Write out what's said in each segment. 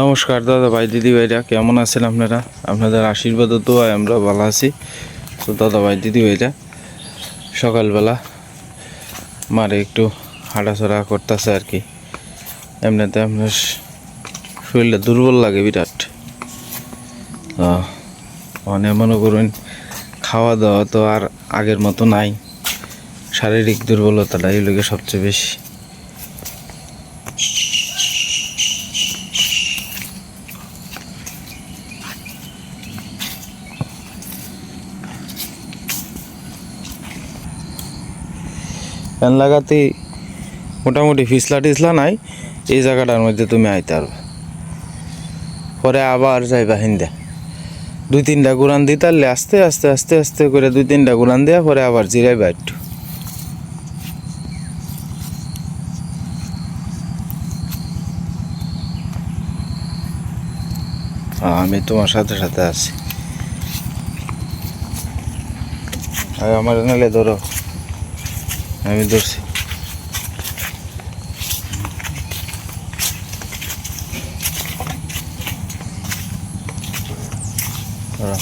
নমস্কার দাদা ভাই, দিদি ভাইরা, কেমন আছেন আপনারা? আপনাদের আশীর্বাদ তো আমরা ভালো আছি। তো দাদা ভাই, দিদি ভাইরা, সকালবেলা মারে একটু হাঁটাচড়া করতেছে আর কি। এমনিতে আপনার শরীরটা দুর্বল লাগে বিরাট। মানে মনে করুন খাওয়া দাওয়া তো আর আগের মতো নাই। শারীরিক দুর্বলতাটা এই লোকে সবচেয়ে বেশি। ফ্যান লাগাতে মোটামুটি ফিসলা টিসলা নাই এই জায়গাটার মধ্যে তুমি আইতে পারবে। পরে আবার যাইবা হিন্দে। দুই তিনটা গুড়ান দিতে পারলে আস্তে আস্তে আস্তে আস্তে করে দুই তিনটা গুড়ান দেওয়া পরে আবার জিরাইবা একটু। হ্যাঁ, আমি তোমার সাথে সাথে আছি। আমার নালে ধরো। আমি ধরছি। ধরো।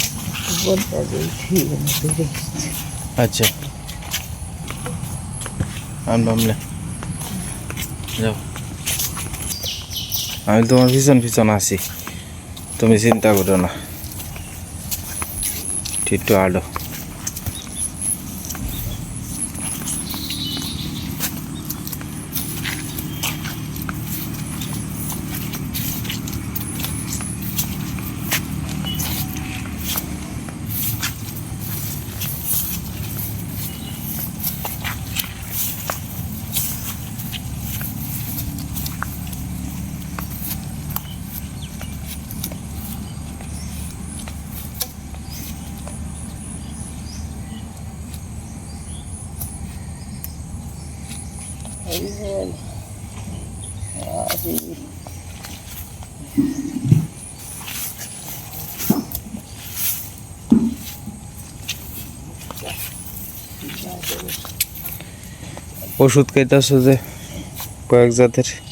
আচ্ছা। আনবামলে যাও। আমি তোমার পিছন পিছন আছি তুমি চিন্তা করো না। Արիվել, արի։ Պոշուտ կետասոզ է, պայակ զատեր։ Արի։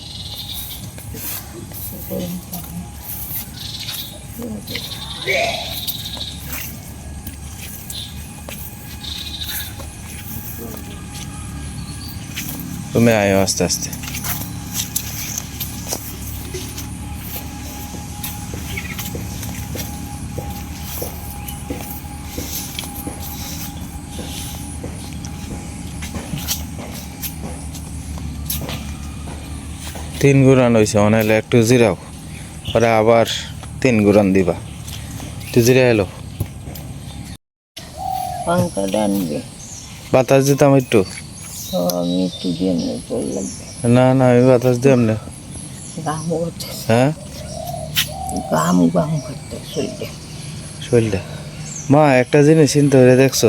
তুমি আয়ো আস্তে আস্তে। তিন গুরান হয়েছে হলে একটু জিরাও। পরে আবার তিন গুরান দিবা। একটু জিরা এলো বাতাস দিতাম একটু। তো আমি একটু দিয়ে করলাম না না আমি বাতাস দিলাম না গাম করতে। হ্যাঁ? গাম গাম করতে শরীরে। শরীরটা মা একটা জিনিস চিন্তা করে দেখছ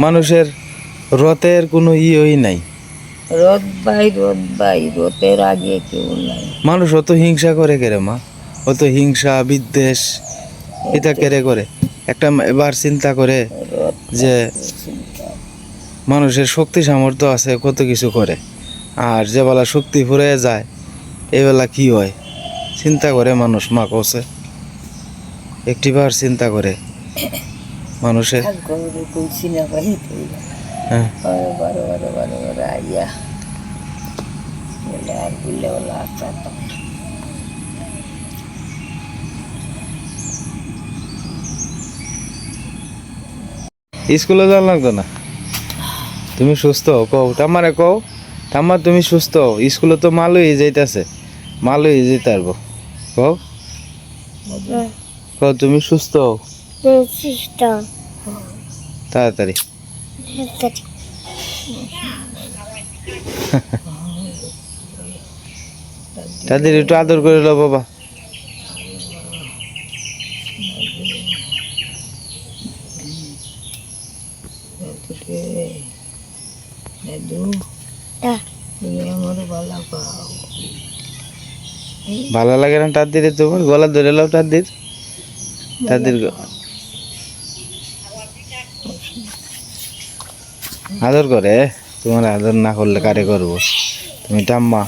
মানুষের রথের কোনো ইয়েই নাই। রথ বাই রথ বাই রথের আগে কেউ নাই। মানুষ অত হিংসা করে কেরে মা? অত হিংসা বিদ্বেষ এটা কেড়ে করে একটা এবার চিন্তা করে যে মানুষের শক্তি সামর্থ্য আছে কত কিছু করে। আর যে বেলা শক্তি ফুরে যায় এই বেলা কি হয়? চিন্তা করে মানুষ মা কষে একটিবার চিন্তা করে। মানুষের হ্যাঁ। স্কুলে যাওয়া লাগতো না? তুমি সুস্থ? কও। তামারে কও। তামার তুমি সুস্থ? স্কুলে তো মালই যাইতাছে। মালই যেতে পারব কও। কও, তুমি সুস্থ? হও তাড়াতাড়ি। তাদের একটু আদর করে লো বাবা। হ্যাঁ। ভালো লাগে না তার দিদি তোমার? গলা ধরে লাও তার দিদি তার দিদি আদর করে। তোমার আদর না করলে কারে করব? তুমি টাম্মা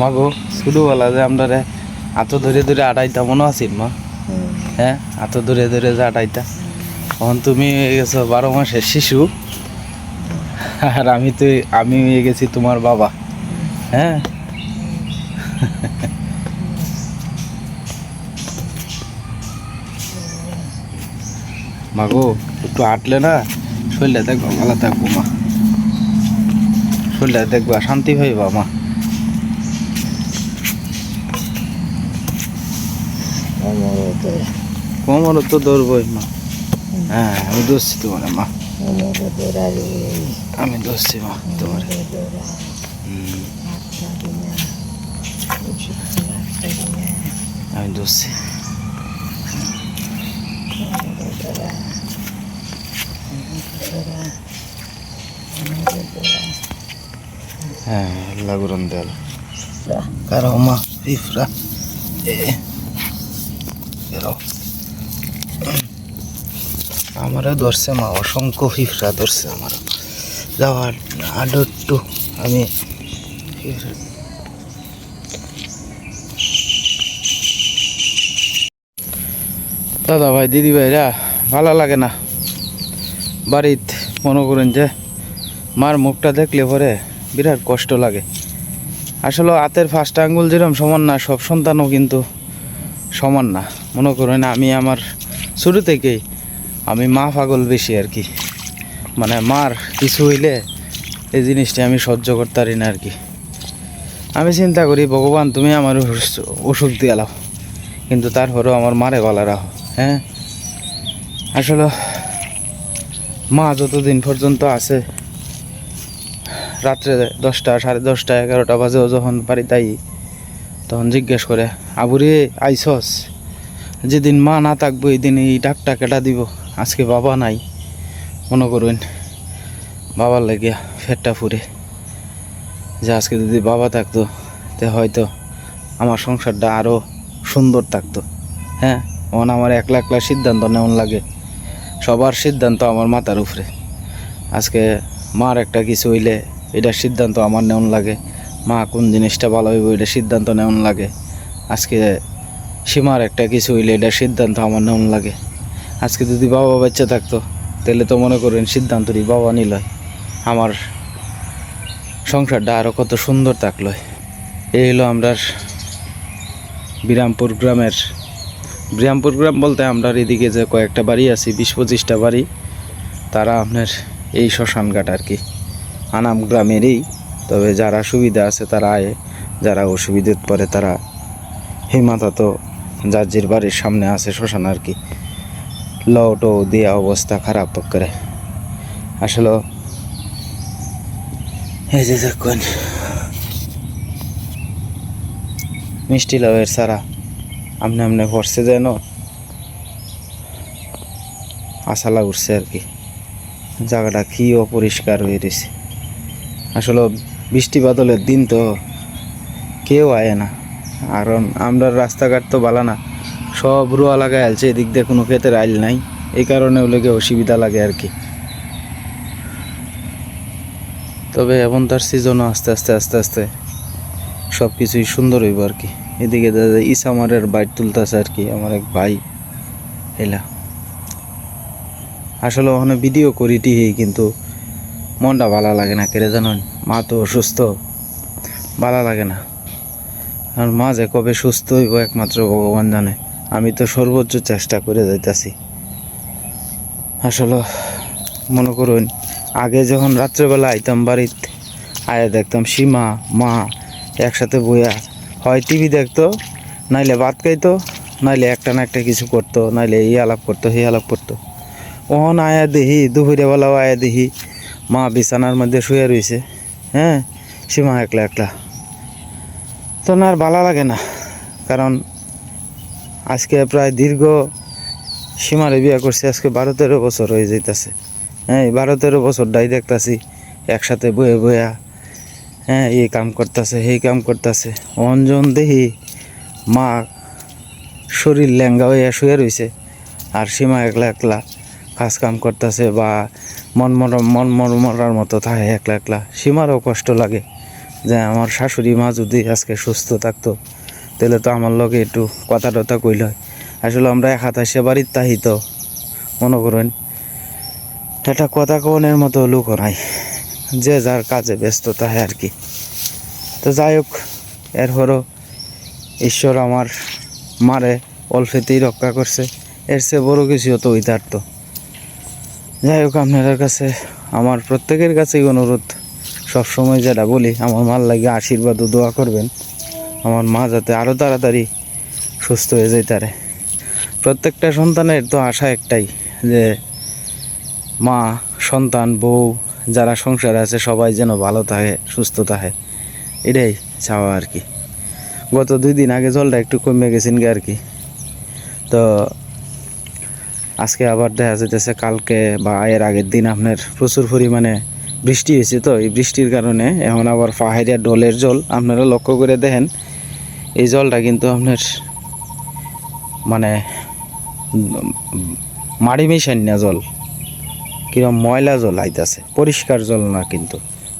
মাগো শুধু বলা যে আমরা এত ধরে ধরে আটাইতা মনে আছিস মা? হ্যাঁ এত ধরে ধরে যা আটাইতা। তখন তুমি হয়ে গেছো বারো মাসের শিশু। আর আমি তো আমি হয়ে গেছি তোমার বাবা। হ্যাঁ? মাগো একটু আটলে না শরীরটা দেখব ভালো থাকব মা। শরীরটা দেখবা শান্তি পাইবা মা। কোমর তো ধরবোই মা হ্যাঁ আমি দোষছি তোমার মা কোমরতে রাজি আমি দোষছি মা তোমার কোমরতে আমি দোষছি হ্যাঁ লাগুরন দেল কারও মা ফিফরা এ বেরো আমারও ধরছে মা, অসংখ্য ফিফরা ধরছে আমার যাওয়ার আরও একটু আমি দাদা ভাই, দিদি ভাইরা, ভালো লাগে না? বাড়িত মনে করেন যে, মার মুখটা দেখলে পরে বিরাট কষ্ট লাগে। আসলে হাতের ফার্স্ট আঙ্গুল যেরকম সমান না, সব সন্তানও কিন্তু সমান না। মনে করেন আমি আমার শুরু থেকেই আমি মা পাগল বেশি আর কি। মানে মার কিছু হইলে এই জিনিসটা আমি সহ্য করতে পারি না আর কি। আমি চিন্তা করি, ভগবান, তুমি আমার অসুখ- দিয়ে লাও। কিন্তু তারপরেও আমার মারে গলা রাখো। হ্যাঁ? আসলে মা যতদিন পর্যন্ত আছে, রাত্রে দশটা, সাড়ে দশটা, এগারোটা বাজেও যখন পারি তাই, তখন জিজ্ঞেস করে, আবুরে, আইসস? যেদিন মা না থাকব এই দিন এই ডাকটা কেটা দিব। আজকে বাবা নাই, মনে করবেন। বাবার লাগিয়া ফেটটা ফুরে। যে আজকে যদি বাবা থাকতো, তে হয়তো আমার সংসারটা আরও সুন্দর থাকতো। হ্যাঁ এখন আমার একলা একলা সিদ্ধান্ত নেওয়ান লাগে। সবার সিদ্ধান্ত আমার মাথার উপরে। আজকে মার একটা কিছু হইলে এটার সিদ্ধান্ত আমার নেওয়ান লাগে। মা কোন জিনিসটা ভালো হইব, এটা সিদ্ধান্ত নেওয়ান লাগে। আজকে সীমার একটা কিছু হইলে এটা সিদ্ধান্ত আমার নেওয়ান লাগে। আজকে যদি বাবা বাচ্চা থাকতো, তাহলে তো মনে করেন সিদ্ধান্তটি বাবা নিল। আমার সংসারটা আরও কত সুন্দর থাকল। এই হলো আমরা বিরামপুর গ্রামের বিরামপুর গ্রাম বলতে আমরা এদিকে যে কয়েকটা বাড়ি আছি, বিশ পঁচিশটা বাড়ি, তারা আপনার এই শ্মশানঘাট আর কি। আনাম গ্রামেরই। তবে যারা সুবিধা আছে তারা আয়, যারা অসুবিধে পড়ে তারা হিমাতা তো যার বাড়ির সামনে আছে শ্মশান আর কি। লটো দেওয়া অবস্থা খারাপ করে। আসলে এই যে দেখুন, মিষ্টি লাউয়ের সারা আমনে আমনে পড়ছে যেন। আশালা উঠছে আর কি। জায়গাটা কি অপরিষ্কার হয়ে রয়েছে। আসলে বৃষ্টি বাদলের দিন তো কেউ আয় না। কারণ আমরা রাস্তাঘাট তো ভালো না। সব রোয়া লাগাই আলছে, এদিক দিয়ে কোনো ক্ষেতের আইল নাই। এই কারণে ওগুলোকে অসুবিধা লাগে আর কি। তবে এখন তার সিজনও আস্তে আস্তে আস্তে আস্তে সব কিছুই সুন্দর হইব আর কি। এদিকে দাদা ইসামারের বাইট তুলতেছে আর কি, আমার এক ভাই, এলা। আসলে ওখানে ভিডিও করি টিহি কিন্তু মনটা ভালো লাগে না কেড়ে জানেন মা তো অসুস্থ ভালো লাগে না। আর মা যে কবে সুস্থ হইব একমাত্র ভগবান জানে। আমি তো সর্বোচ্চ চেষ্টা করে যাইতাছি। আসলে, মনে করুন, আগে যখন রাত্রেবেলা আইতাম বাড়িতে, আয়া দেখতাম সীমা, মা একসাথে বইয়া, হয় টিভি দেখতো, নাইলে ভাত খাইতো, নাইলে একটা না একটা কিছু করতো, নাইলে এই আলাপ করতো, সেই আলাপ করতো। ওহন আয়া দেখি দুপুরে বেলাও আয়া দেখি, মা বিছানার মধ্যে শুয়ে রয়েছে হ্যাঁ সীমা একলা একলা। তো না আর ভালো লাগে না। কারণ আজকে প্রায় দীর্ঘ সীমারে বিয়ে করছে, আজকে বারো তেরো বছর হয়ে যাইতাছে। হ্যাঁ বারো তেরো বছর ডাই দেখতাছি, একসাথে বয়ে বয়া হ্যাঁ এই কাম করতেছে এই কাম করতেছে। অঞ্জন দেখি মা শরীর ল্যাঙ্গা হইয়া শুয়ে রয়েছে আর সীমা একলা একলা কাজ কাম করতেছে বা মন মন মর মরার মতো থাকে একলা একলা। সীমারও কষ্ট লাগে। যে আমার শাশুড়ি মা যদি আজকে সুস্থ থাকতো, তাহলে তো আমার লগে একটু কথা টথা কইল হয়। আসলে আমরা এক হাত আসে বাড়ির তাহি তো, মনে করেন। একটা কথা কনের মতো লোক নাই, যে যার কাজে ব্যস্ত তাহে আর কি। তো যাই হোক, এরপরও ঈশ্বর আমার মারে অল্পেতেই রক্ষা করছে, এর চেয়ে বড় কিছু তো হইতার যাই হোক, আপনাদের কাছে আমার প্রত্যেকের কাছেই অনুরোধ। সবসময় যেটা বলি, আমার মার লাগে আশীর্বাদ ও দোয়া করবেন। আমার মা যাতে আরও তাড়াতাড়ি সুস্থ হয়ে যায় তারে। প্রত্যেকটা সন্তানের তো আশা একটাই, যে মা, সন্তান, বউ, যারা সংসারে আছে, সবাই যেন ভালো থাকে, সুস্থ থাকে। এটাই চাওয়া আর কি। গত দুই দিন আগে জলটা একটু কমে গেছেন গে আর কি। তো আজকে আবার দেখা যাইতেছে, কালকে বা এর আগের দিন আপনার প্রচুর পরিমাণে বৃষ্টি হয়েছে তো, এই বৃষ্টির কারণে এখন আবার পাহাড়িয়া ডলের জল, আপনারা লক্ষ্য করে দেখেন, এই জলটা কিন্তু আপনার মানে মাড়ি মিশান না জল, কিরম ময়লা জল আইতাছে, পরিষ্কার জল না কিন্তু।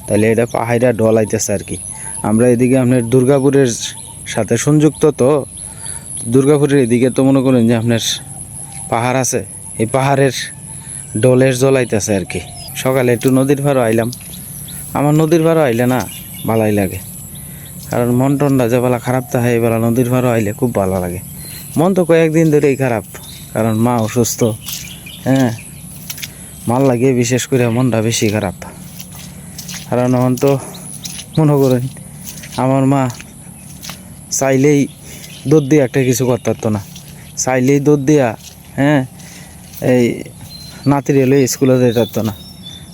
তাহলে এটা পাহাড়িয়া ডল আইতেছে আর কি। আমরা এদিকে আপনার দুর্গাপুরের সাথে সংযুক্ত তো, দুর্গাপুরের এদিকে তো মনে করেন যে আপনার পাহাড় আছে, এই পাহাড়ের ডলের জল আইতেছে আর কি। সকালে একটু নদীর ভাড়া আইলাম। আমার নদীর ভাড়া আইলে না ভালোই লাগে। কারণ মন টনটা যে বেলা খারাপ থাকে এই বেলা নদীর ভাড়া আইলে খুব ভালো লাগে। মন তো কয়েকদিন ধরেই খারাপ, কারণ মা অসুস্থ হ্যাঁ? মাল লাগে বিশেষ করে মনটা বেশি খারাপ। কারণ এখন তো মনে করেন, আমার মা চাইলেই দুধ দিয়ে একটা কিছু করতে পারতো না। চাইলেই দুধ দিয়া হ্যাঁ? এই নাতির এলে স্কুলে যেতে পারতো না।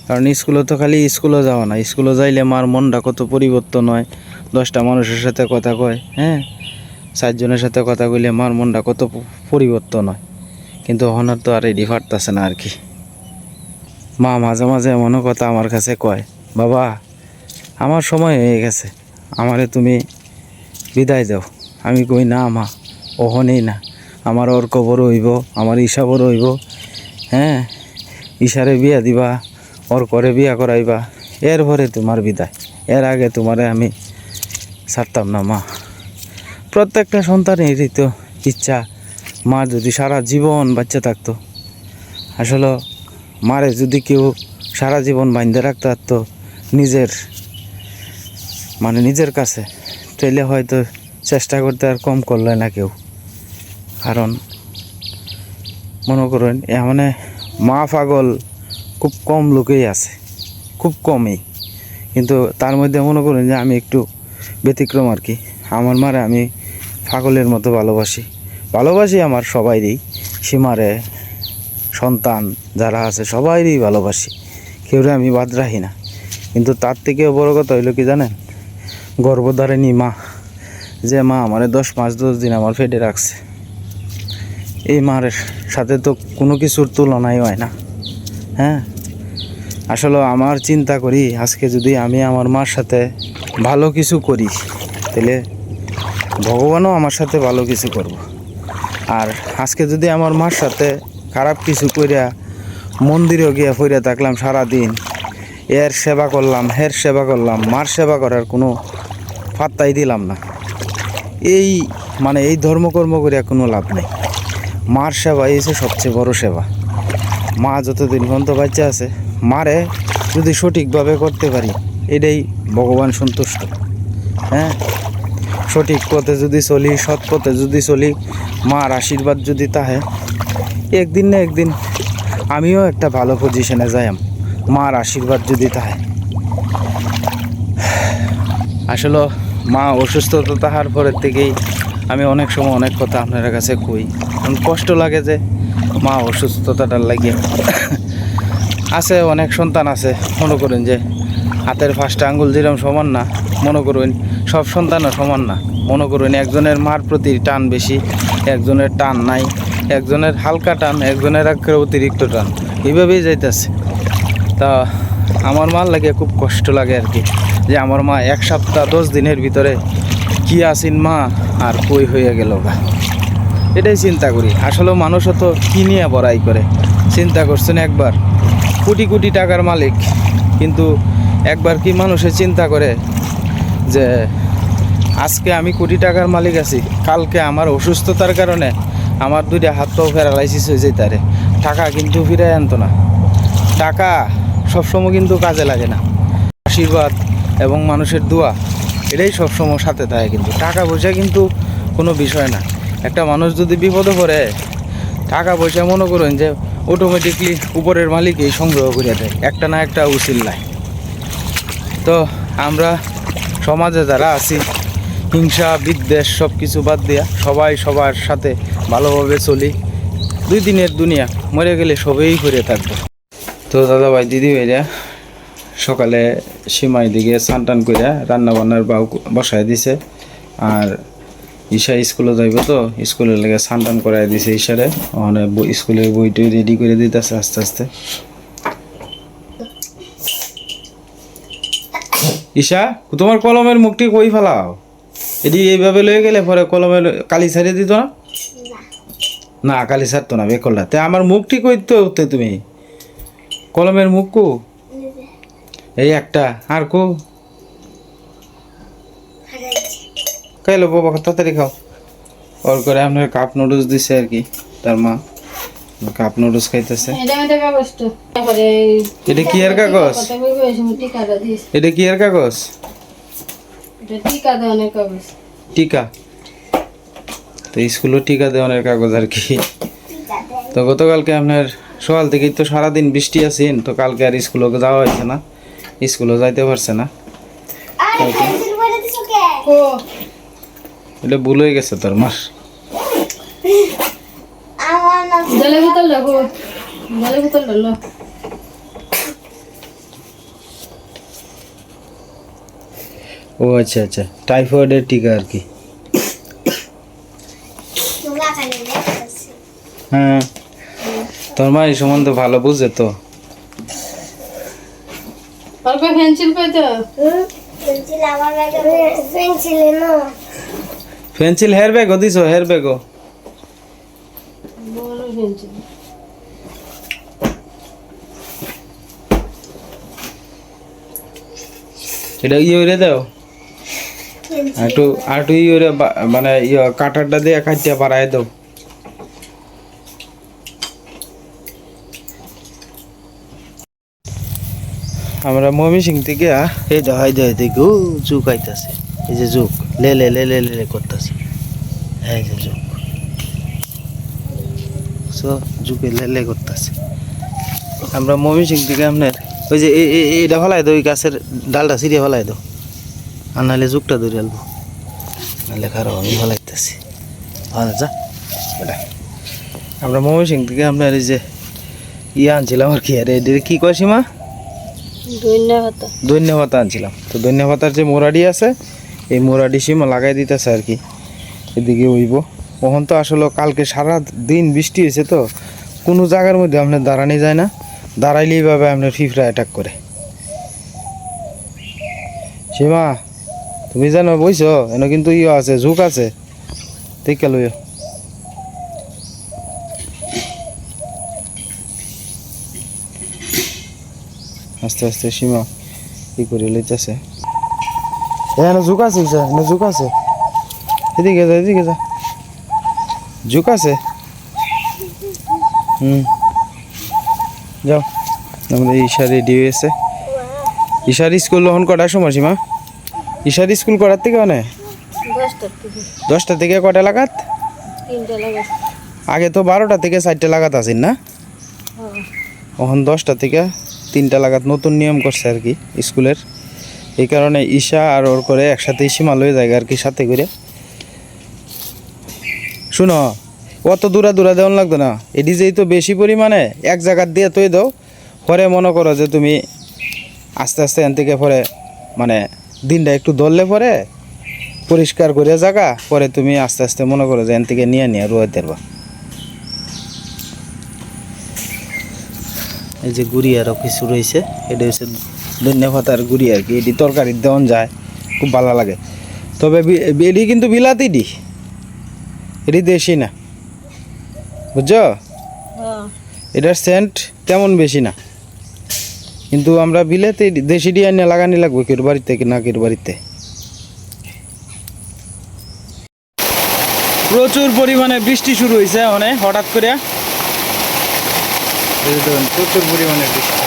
কারণ স্কুলে তো খালি স্কুলে যাওয়া না। স্কুলে যাইলে মার মনটা কত পরিবর্তন হয়। দশটা মানুষের সাথে কথা কয় হ্যাঁ? চারজনের সাথে কথা কইলে মার মনটা কত পরিবর্তন হয়। কিন্তু ওনার তো আর রেডি পারতেছে না আর কি মা মাঝে মাঝে এমনও কথা আমার কাছে কয়, বাবা, আমার সময় হয়ে গেছে। আমারে তুমি বিদায় দাও। আমি কই, না মা ওহনেই না। আমার কবর হইব, আমার ইসাবর হইব হ্যাঁ? ইশারে বিয়া দিবা ওর করে বিয়া করাইবা, এর পরে তোমার বিদায়। এর আগে তোমারে আমি ছাড়তাম না, মা। প্রত্যেকটা সন্তানেরই তো ইচ্ছা, মা যদি সারা জীবন বাচ্চা থাকতো। আসলে মারে যদি কেউ সারা জীবন বাঁধতে রাখতে পারতো নিজের মানে নিজের কাছে, তাইলে হয়তো চেষ্টা করতে আর কম করলে না কেউ। কারণ মনে করেন এমন মা পাগল খুব কম লোকেই আছে, খুব কমই। কিন্তু তার মধ্যে মনে করেন যে আমি একটু ব্যতিক্রম আর কি। আমার মারে আমি পাগলের মতো ভালোবাসি। ভালোবাসি আমার সবাইরই, সীমারে, সন্তান যারা আছে সবাইরই ভালোবাসি। কেউরে আমি বাদ রাখি না। কিন্তু তার থেকেও বড় কথা হইল কি জানেন? গর্ভধারিণী মা, যে মা আমারে দশ পাঁচ দশ দিন আমার ফেটে রাখছে। এই মার সাথে তো কোনো কিছুর তুলনাই হয় না। হ্যাঁ? আসলে আমার চিন্তা করি, আজকে যদি আমি আমার মার সাথে ভালো কিছু করি, তাহলে ভগবানও আমার সাথে ভালো কিছু করব। আর আজকে যদি আমার মার সাথে খারাপ কিছু কইরা মন্দিরেও গিয়া ফইরা থাকলাম সারাদিন, এর সেবা করলাম, হের সেবা করলাম, মার সেবা করার কোনো পাত্তাই দিলাম না। এই মানে এই ধর্মকর্ম করিয়া কোনো লাভ নেই। মার সেবা, এই সবচেয়ে বড় সেবা। মা যতদিন পর্যন্ত বাচ্চা আছে, মারে যদি সঠিকভাবে করতে পারি, এটাই ভগবান সন্তুষ্ট। হ্যাঁ? সঠিক পথে যদি চলি, সৎ পথে যদি চলি, মার আশীর্বাদ যদি তাহে, একদিন না একদিন আমিও একটা ভালো পজিশনে যাইম মার আশীর্বাদ যদি তাহে। আসলে মা অসুস্থতা তাহার পরের থেকেই আমি অনেক সময় অনেক কথা আপনার কাছে কই। কষ্ট লাগে যে মা অসুস্থতাটার লাগে আছে, অনেক সন্তান আছে। মনে করেন যে হাতের ফার্স্ট আঙ্গুল যেরকম সমান না, মনে করবেন সব সন্তানও সমান না। মনে করবেন একজনের মার প্রতি টান বেশি, একজনের টান নাই, একজনের হালকা টান, একজনের একেবারে অতিরিক্ত টান। এইভাবেই যাইতেছে। তা আমার মার লাগে খুব কষ্ট লাগে আর কি, যে আমার মা এক সপ্তাহ দশ দিনের ভিতরে কি আসিন মা, আর কই হয়ে গেল গা। এটাই চিন্তা করি। আসলে মানুষও তো কি নিয়ে বড়াই করে? চিন্তা করছেন একবার। কোটি কোটি টাকার মালিক, কিন্তু একবার কি মানুষে চিন্তা করে যে, আজকে আমি কোটি টাকার মালিক আছি, কালকে আমার অসুস্থতার কারণে আমার দুইটা হাত পাও প্যারালাইসিস হয়ে যেতে পারে। টাকা কিন্তু ফিরে আনতো না। টাকা সবসময় কিন্তু কাজে লাগে না। আশীর্বাদ এবং মানুষের দোয়া, এটাই সবসময় সাথে থাকে কিন্তু। টাকা পয়সা কিন্তু কোনো বিষয় না। একটা মানুষ যদি বিপদে পড়ে, টাকা পয়সা মনে করেন যে অটোমেটিকলি উপরের মালিকই সংগ্রহ করে দেয়। একটা না একটা উচিল্লায় তো আমরা সমাজে যারা আছি, হিংসা, বিদ্বেষ সব কিছু বাদ দিয়া সবাই সবার সাথে ভালোভাবে চলি। দুই দিনের দুনিয়া, মরে গেলে সবেই ঘুরে থাকব। তো দাদা ভাই দিদি ভাইরা, সকালে সীমাই দিকে স্নান টান করে রান্না বান্নার বাউ বসায় দিছে। আর ঈশা স্কুলে যাইব তো স্কুলের লেগে স্নান টান করাই দিছে ঈশারে। ওখানে বই- স্কুলের বইটই রেডি করে দিতেছে আস্তে আস্তে। ঈশা তোমার কলমের মুখটি কই ফেলাও? এটি এইভাবে লয়ে গেলে পরে কলমের কালি ছাড়িয়ে দিত না? না কালি ছাড়তো না বেকলটা তে আমার মুখটি কই তে তুমি? কলমের মুখ কু? এই একটা আর কো? খাইলো বাবা তাড়াতাড়ি খাও। ওর করে আপনার কাপ নুডলস দিছে আর কি তার মা। কাপ নুডলস খাইতেছে। এটা কি এর কাগজ? এটা কি এর কাগজ? টিকা দেওয়ানোর কাগজ। টিকা। তো স্কুলও টিকা দেওয়ানোর কাগজ আর কি। তো গতকালকে আপনার সকাল থেকেই তো সারাদিন বৃষ্টি আছেন তো কালকে আর স্কুলে যাওয়া হয়েছে না। স্কুলে যাইতে পারছে না। ও। এটা ভুল হয়ে গেছে তোর মাস। জলের বোতল রাখো জলের বোতল ডালো ও আচ্ছা আচ্ছা। টাইফয়েডের টিকা আর কি। হ্যাঁ। তোর মা এই সম্বন্ধে ভালো বুঝে তো। অল্প পেন্সিল কই তো? পেন্সিল হেয়ার ব্যাগও দিছ? হেয়ার ব্যাগও এটা ইয়ে করে দাও। একটু একটু ইয়ে মানে ইয়ে কাটারটা দিয়ে কাটিয়ে পাড়ায় দাও। আমরা মমি সিং থেকে এই তো হাই দেয় দেখো জুক আইতাছে এই যে জুক লে লে লে লে লে লে করতেছে। এই যে জুক সো জুকে লে লে করতেছে। আমরা মমি সিং থেকে আপনার ওই যে এ- এ- এটা ফেলাই দাও ওই গাছের ডালটা ছিঁড়ে ফেলাই দাও। আর নাহলে জুকটা ধরে আলবো নাহলে খারাপ আমি ফেলাইতেছি। ভালো যা বেটা আমরা মমি সিং থেকে আপনার এই যে ইয়ে আনছিলাম আর কি আরে এটা কি কয় সীমা? ধন্যবাদ। ধন্যবাদ আনছিলাম। তো ধন্যবাদার যে মোরাডি আছে এই মোরাডি সীমা লাগাই দিতেছে আর কি। এদিকে উইব ওখান তো আসলে কালকে সারা দিন বৃষ্টি হয়েছে তো, কোনো জায়গার মধ্যে আপনার দাঁড়ানি যায় না। দাঁড়াইলে এইভাবে আপনার ফিফরা অ্যাটাক করে। সীমা, তুমি জানো বইছ, এনে কিন্তু ইয়ে আছে, ঝুঁক আছে। দেখে লইও। আস্তে আস্তে সীমা ই করে লইতেছে? এখানে ঝুঁক আছে স্যার ঝুঁক আছে। এদিকে যা এদিকে যা। ঝুঁক আছে? হুম। যাও। আমাদের ঈশা রেডি হয়েছে ঈশার স্কুল তখন কটার সময় সীমা? ঈশার স্কুল কটার থেকে মানে? দশটা থেকে কটা লাগাত? আগে তো বারোটা থেকে চারটে লাগাত আছেন না? এখন দশটা থেকে তিনটা লাগাত। নতুন নিয়ম করছে আর কি স্কুলের। এই কারণে ঈশা আর ওর করে একসাথে সীমা লয়ে যায় আর কি সাথে করে। শুনো, অত দূরা দূরা দেওয়ান লাগতো না। এটি যেই তো বেশি পরিমাণে এক জায়গার দিয়ে তৈ দাও। পরে মনে করো যে তুমি আস্তে আস্তে এন থেকে পরে মানে দিনটা একটু ধরলে পরে পরিষ্কার করে জায়গা পরে তুমি আস্তে আস্তে মনে করো যে এন থেকে নিয়ে নিয়ে রোয়া দেবা। এই যে গুড়ি আরও কিছু রয়েছে, এটা হচ্ছে ধন্য পাতার গুড়ি আর কি এটি তরকারি দেওয়ান যায় খুব ভালো লাগে। তবে এটি কিন্তু বিলাতি দি এটি দেশি না। বুঝছ? হ্যাঁ। এটার সেন্ট তেমন বেশি না। কিন্তু আমরা বিলাতি দেশি ডি এনে লাগানি লাগবে কেউ বাড়িতে কি না কেউ বাড়িতে। প্রচুর পরিমাণে বৃষ্টি শুরু হয়েছে অনেক হঠাৎ করে প্রচুর পরিমাণে বৃষ্টি।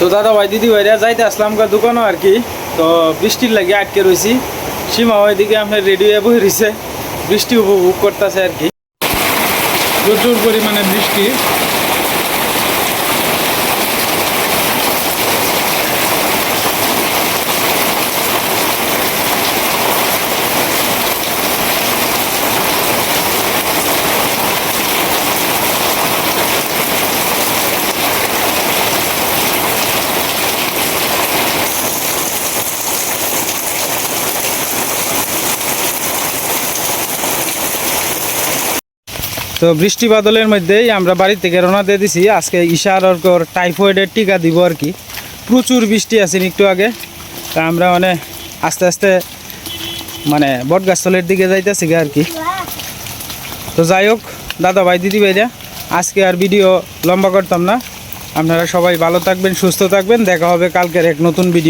তো দাদা ভাই, দিদি ভাইরা যাইতে আসলাম গা দোকানও আর কি। তো বৃষ্টির লাগে আটকে রয়েছি সীমা ওইদিকে আপনার রেডিও বসে রয়েছে বৃষ্টি উপভোগ করতেছে আর কি। প্রচুর পরিমাণে বৃষ্টি। তো বৃষ্টি বাদলের মধ্যেই আমরা বাড়ি থেকে রওনা দিয়ে দিছি। আজকে ইশার ওর টাইফয়েডের টিকা দিব আর কি। প্রচুর বৃষ্টি আছে একটু আগে। তা আমরা মানে আস্তে আস্তে মানে বটগাছতলের দিকে যাইতেছি গে আর কি। তো যাই হোক দাদা ভাই দিদি ভাইরা আজকে আর ভিডিও লম্বা করতাম না। আপনারা সবাই ভালো থাকবেন, সুস্থ থাকবেন। দেখা হবে কালকের এক নতুন ভিডিও।